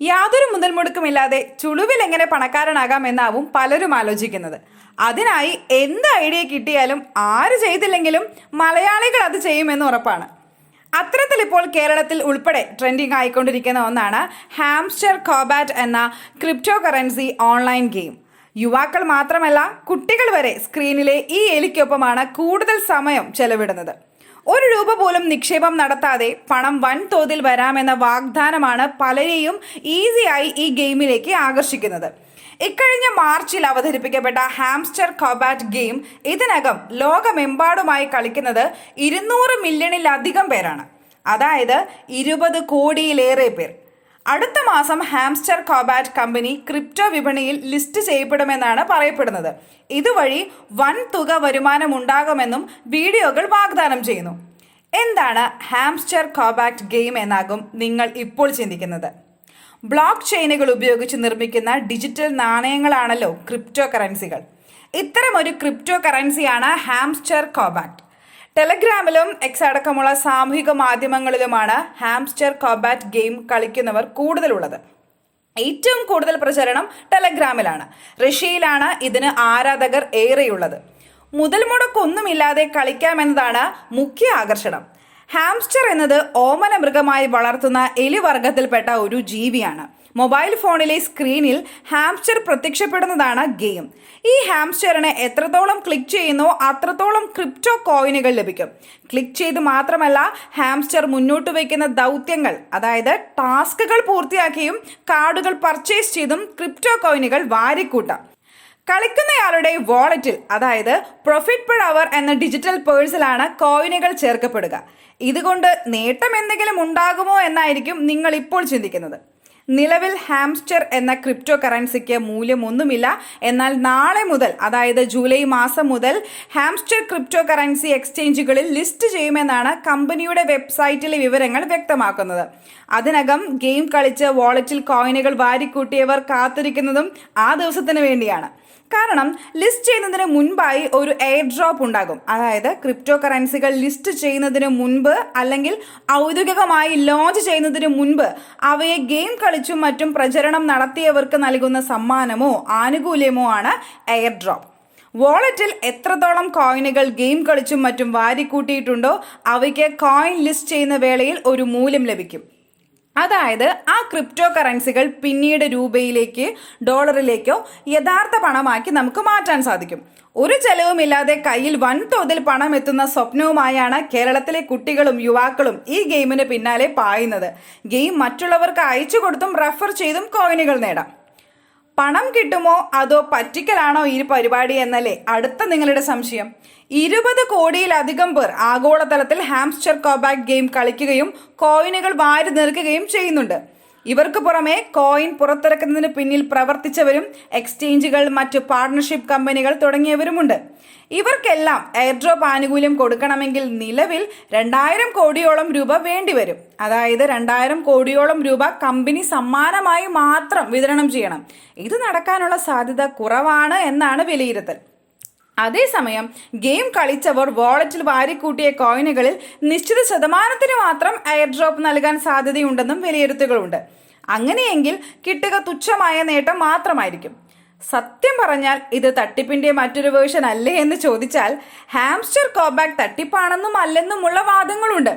യാതൊരു മുതൽ മുടക്കുമില്ലാതെ ചുളുവിൽ എങ്ങനെ പണക്കാരനാകാം എന്നാവും പലരും ആലോചിക്കുന്നത്. അതിനായി എന്ത് ഐഡിയ കിട്ടിയാലും ആര് ചെയ്തില്ലെങ്കിലും മലയാളികൾ അത് ചെയ്യുമെന്ന് ഉറപ്പാണ്. അത്തരത്തിൽ ഇപ്പോൾ കേരളത്തിൽ ഉൾപ്പെടെ ട്രെൻഡിങ് ആയിക്കൊണ്ടിരിക്കുന്ന ഒന്നാണ് ഹാംസ്റ്റർ കോബാറ്റ് എന്ന ക്രിപ്റ്റോ കറൻസി ഓൺലൈൻ ഗെയിം. യുവാക്കൾ മാത്രമല്ല കുട്ടികൾ വരെ സ്ക്രീനിലെ ഈ എലിക്കൊപ്പമാണ് കൂടുതൽ സമയം ചെലവിടുന്നത്. ഒരു രൂപ പോലും നിക്ഷേപം നടത്താതെ പണം വൻതോതിൽ വരാമെന്ന വാഗ്ദാനമാണ് പലരെയും ഈസിയായി ഈ ഗെയിമിലേക്ക് ആകർഷിക്കുന്നത്. ഇക്കഴിഞ്ഞ മാർച്ചിൽ അവതരിപ്പിക്കപ്പെട്ട ഹാംസ്റ്റർ കോബാറ്റ് ഗെയിം ഇതിനകം ലോകമെമ്പാടുമായി കളിക്കുന്നത് ഇരുന്നൂറ് മില്യണിലധികം പേരാണ്. അതായത് ഇരുപത് കോടിയിലേറെ പേർ. അടുത്ത മാസം ഹാംസ്റ്റർ കോബാറ്റ് കമ്പനി ക്രിപ്റ്റോ വിപണിയിൽ ലിസ്റ്റ് ചെയ്യപ്പെടുമെന്നാണ് പറയപ്പെടുന്നത്. ഇതുവഴി വൻ തുക വരുമാനം ഉണ്ടാകുമെന്നും വീഡിയോകൾ വാഗ്ദാനം ചെയ്യുന്നു. എന്താണ് ഹാംസ്റ്റർ കോബാറ്റ് ഗെയിം എന്നാകും നിങ്ങൾ ഇപ്പോൾ ചിന്തിക്കുന്നത്. ബ്ലോക്ക് ചെയിനുകൾ ഉപയോഗിച്ച് നിർമ്മിക്കുന്ന ഡിജിറ്റൽ നാണയങ്ങളാണല്ലോ ക്രിപ്റ്റോ കറൻസികൾ. ഇത്തരമൊരു ക്രിപ്റ്റോ കറൻസിയാണ് ഹാംസ്റ്റർ കോബാറ്റ്. ടെലഗ്രാമിലും എക്സ് അടക്കമുള്ള സാമൂഹിക മാധ്യമങ്ങളിലുമാണ് ഹാംസ്റ്റർ കോബാറ്റ് ഗെയിം കളിക്കുന്നവർ കൂടുതലുള്ളത്. ഏറ്റവും കൂടുതൽ പ്രചരണം ടെലഗ്രാമിലാണ്. റഷ്യയിലാണ് ഇതിന് ആരാധകർ ഏറെയുള്ളത്. മുതൽ മുടക്കൊന്നുമില്ലാതെ കളിക്കാമെന്നതാണ് മുഖ്യ ആകർഷണം. ഹാംസ്റ്റർ എന്നത് ഓമന മൃഗമായി വളർത്തുന്ന എലിവർഗത്തിൽപ്പെട്ട ഒരു ജീവിയാണ്. മൊബൈൽ ഫോണിലെ സ്ക്രീനിൽ ഹാംസ്റ്റർ പ്രത്യക്ഷപ്പെടുന്നതാണ് ഗെയിം ഈ ഹാംസ്റ്ററിന് എത്രത്തോളം ക്ലിക്ക് ചെയ്യുന്നോ അത്രത്തോളം ക്രിപ്റ്റോ കോയിനുകൾ ലഭിക്കും. ക്ലിക്ക് ചെയ്ത് മാത്രമല്ല ഹാംസ്റ്റർ മുന്നോട്ട് വയ്ക്കുന്ന ദൗത്യങ്ങൾ അതായത് ടാസ്കുകൾ പൂർത്തിയാക്കിയും കാർഡുകൾ പർച്ചേസ് ചെയ്തും ക്രിപ്റ്റോ കോയിനുകൾ വാരിക്കൂട്ടാം. കളിക്കുന്നയാളുടെ വാളറ്റിൽ അതായത് പ്രൊഫിറ്റ് പെർ അവർ എന്ന ഡിജിറ്റൽ പേഴ്സിലാണ് കോയിനുകൾ ചേർക്കപ്പെടുക. ഇതുകൊണ്ട് നേട്ടം എന്തെങ്കിലും ഉണ്ടാകുമോ എന്നായിരിക്കും നിങ്ങൾ ഇപ്പോൾ ചിന്തിക്കുന്നത്. നിലവിൽ ഹാംസ്റ്റർ എന്ന ക്രിപ്റ്റോ കറൻസിക്ക് മൂല്യമൊന്നുമില്ല. എന്നാൽ നാളെ മുതൽ അതായത് ജൂലൈ മാസം മുതൽ ഹാംസ്റ്റർ ക്രിപ്റ്റോ കറൻസി എക്സ്ചേഞ്ചുകളിൽ ലിസ്റ്റ് ചെയ്യുമെന്നാണ് കമ്പനിയുടെ വെബ്സൈറ്റിലെ വിവരങ്ങൾ വ്യക്തമാക്കുന്നത്. അതിനകം ഗെയിം കളിച്ച് വാളറ്റിൽ കോയിനുകൾ വാരിക്കൂട്ടിയവർ കാത്തിരിക്കുന്നതും ആ ദിവസത്തിന് വേണ്ടിയാണ്. കാരണം ലിസ്റ്റ് ചെയ്യുന്നതിന് മുൻപായി ഒരു എയർ ഡ്രോപ്പ് ഉണ്ടാകും. അതായത് ക്രിപ്റ്റോ കറൻസികൾ ലിസ്റ്റ് ചെയ്യുന്നതിന് മുൻപ് അല്ലെങ്കിൽ ഔദ്യോഗികമായി ലോഞ്ച് ചെയ്യുന്നതിന് മുൻപ് അവയെ ഗെയിം കളിച്ചും മറ്റും പ്രചരണം നടത്തിയവർക്ക് നൽകുന്ന സമ്മാനമോ ആനുകൂല്യമോ ആണ് എയർ ഡ്രോപ്പ് വാളറ്റിൽ എത്രത്തോളം കോയിനുകൾ ഗെയിം കളിച്ചും മറ്റും വാരിക്കൂട്ടിയിട്ടുണ്ടോ അവയ്ക്ക് കോയിൻ ലിസ്റ്റ് ചെയ്യുന്ന വേളയിൽ ഒരു മൂല്യം ലഭിക്കും. അതായത് ആ ക്രിപ്റ്റോ കറൻസികൾ പിന്നീട് രൂപയിലേക്ക് ഡോളറിലേക്കോ യഥാർത്ഥ പണമാക്കി നമുക്ക് മാറ്റാൻ സാധിക്കും. ഒരു ചെലവുമില്ലാതെ കയ്യിൽ വൻതോതിൽ പണം എത്തുന്ന സ്വപ്നവുമായാണ് കേരളത്തിലെ കുട്ടികളും യുവാക്കളും ഈ ഗെയിമിന് പിന്നാലെ പായുന്നത്. ഗെയിം മറ്റുള്ളവർക്ക് അയച്ചു കൊടുത്തും റെഫർ ചെയ്തും കോയിനുകൾ നേടാം. പണം കിട്ടുമോ അതോ പറ്റിക്കലാണോ ഈ പരിപാടി എന്നല്ലേ അടുത്ത നിങ്ങളുടെ സംശയം. ഇരുപത് കോടിയിലധികം പേർ ആഗോളതലത്തിൽ ഹാംസ്റ്റർ കോബാക്ക് ഗെയിം കളിക്കുകയും കോയിനുകൾ വാരി നിൽക്കുകയും ചെയ്യുന്നുണ്ട്. ഇവർക്ക് പുറമെ കോയിൻ പുറത്തിറക്കുന്നതിന് പിന്നിൽ പ്രവർത്തിച്ചവരും എക്സ്ചേഞ്ചുകൾ മറ്റ് പാർട്ണർഷിപ്പ് കമ്പനികൾ തുടങ്ങിയവരുമുണ്ട്. ഇവർക്കെല്ലാം എയർഡ്രോപ്പ് ആനുകൂല്യം കൊടുക്കണമെങ്കിൽ നിലവിൽ രണ്ടായിരം കോടിയോളം രൂപ വേണ്ടിവരും. അതായത് രണ്ടായിരം കോടിയോളം രൂപ കമ്പനി സമ്മാനമായി മാത്രം വിതരണം ചെയ്യണം. ഇത് നടക്കാനുള്ള സാധ്യത കുറവാണ് എന്നാണ് വിലയിരുത്തൽ. അതേസമയം ഗെയിം കളിച്ചവർ വാളറ്റിൽ വാരിക്കൂട്ടിയ കോയിനുകളിൽ നിശ്ചിത ശതമാനത്തിന് മാത്രം എയർ ഡ്രോപ്പ് നൽകാൻ സാധ്യതയുണ്ടെന്നും വിലയിരുത്തുകളുണ്ട് അങ്ങനെയെങ്കിൽ കിട്ടുക തുച്ഛമായ നേട്ടം മാത്രമായിരിക്കും. സത്യം പറഞ്ഞാൽ ഇത് തട്ടിപ്പിന്റെ മറ്റൊരു വേർഷൻ അല്ലേ എന്ന് ചോദിച്ചാൽ ഹാംസ്റ്റർ കോബാക്ക് തട്ടിപ്പാണെന്നും അല്ലെന്നുമുള്ള വാദങ്ങളുണ്ട്.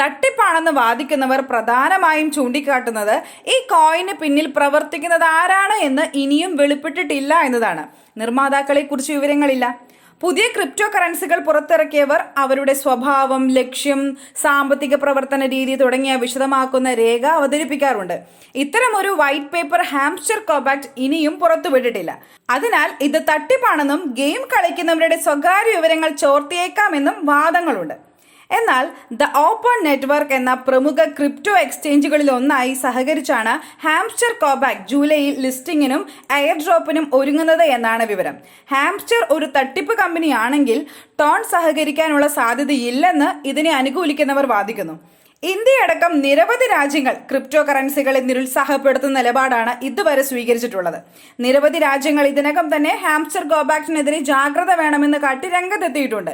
തട്ടിപ്പാണെന്ന് വാദിക്കുന്നവർ പ്രധാനമായും ചൂണ്ടിക്കാട്ടുന്നത് ഈ കോയിന് പിന്നിൽ പ്രവർത്തിക്കുന്നത് ആരാണ് എന്ന് ഇനിയും വെളിപ്പെട്ടിട്ടില്ല എന്നതാണ്. നിർമ്മാതാക്കളെ കുറിച്ച് വിവരങ്ങളില്ല. പുതിയ ക്രിപ്റ്റോ കറൻസികൾ പുറത്തിറക്കിയവർ അവരുടെ സ്വഭാവം ലക്ഷ്യം സാമ്പത്തിക പ്രവർത്തന രീതി തുടങ്ങിയ വിശദമാക്കുന്ന രേഖ അവതരിപ്പിക്കാറുണ്ട്. ഇത്തരം ഒരു വൈറ്റ് പേപ്പർ ഹാംസ്റ്റർ കോബാക്ട് ഇനിയും പുറത്തുവിട്ടിട്ടില്ല. അതിനാൽ ഇത് തട്ടിപ്പാണെന്നും ഗെയിം കളിക്കുന്നവരുടെ സ്വകാര്യ വിവരങ്ങൾ ചോർത്തിയേക്കാമെന്നും വാദങ്ങളുണ്ട്. എന്നാൽ ദ ഓപ്പൺ നെറ്റ്വർക്ക് എന്ന പ്രമുഖ ക്രിപ്റ്റോ എക്സ്ചേഞ്ചുകളിൽ ഒന്നായി സഹകരിച്ചാണ് ഹാംസ്റ്റർ കോബാക്ക് ജൂലൈയിൽ ലിസ്റ്റിംഗിനും എയർ ഡ്രോപ്പിനും ഒരുങ്ങുന്നത് എന്നാണ് വിവരം. ഹാംസ്റ്റർ ഒരു തട്ടിപ്പ് കമ്പനിയാണെങ്കിൽ ടോൺ സഹകരിക്കാനുള്ള സാധ്യതയില്ലെന്ന് ഇതിനെ അനുകൂലിക്കുന്നവർ വാദിക്കുന്നു. ഇന്ത്യയടക്കം നിരവധി രാജ്യങ്ങൾ ക്രിപ്റ്റോ കറൻസികളെ നിരുത്സാഹപ്പെടുത്തുന്ന നിലപാടാണ് ഇതുവരെ സ്വീകരിച്ചിട്ടുള്ളത്. നിരവധി രാജ്യങ്ങൾ ഇതിനകം തന്നെ ഹാംസ്റ്റർ ഗോബാക്ടിനെതിരെ ജാഗ്രത വേണമെന്ന് കാട്ടി രംഗത്തെത്തിയിട്ടുണ്ട്.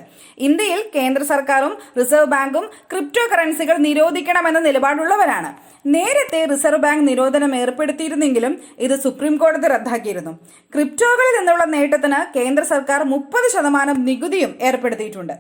ഇന്ത്യയിൽ കേന്ദ്ര സർക്കാരും റിസർവ് ബാങ്കും ക്രിപ്റ്റോ കറൻസികൾ നിരോധിക്കണമെന്ന നിലപാടുള്ളവരാണ്. നേരത്തെ റിസർവ് ബാങ്ക് നിരോധനം ഏർപ്പെടുത്തിയിരുന്നെങ്കിലും ഇത് സുപ്രീം കോടതി റദ്ദാക്കിയിരുന്നു. ക്രിപ്റ്റോകളിൽ നിന്നുള്ള നേട്ടത്തിന് കേന്ദ്ര സർക്കാർ മുപ്പത് ശതമാനം നികുതിയും ഏർപ്പെടുത്തിയിട്ടുണ്ട്.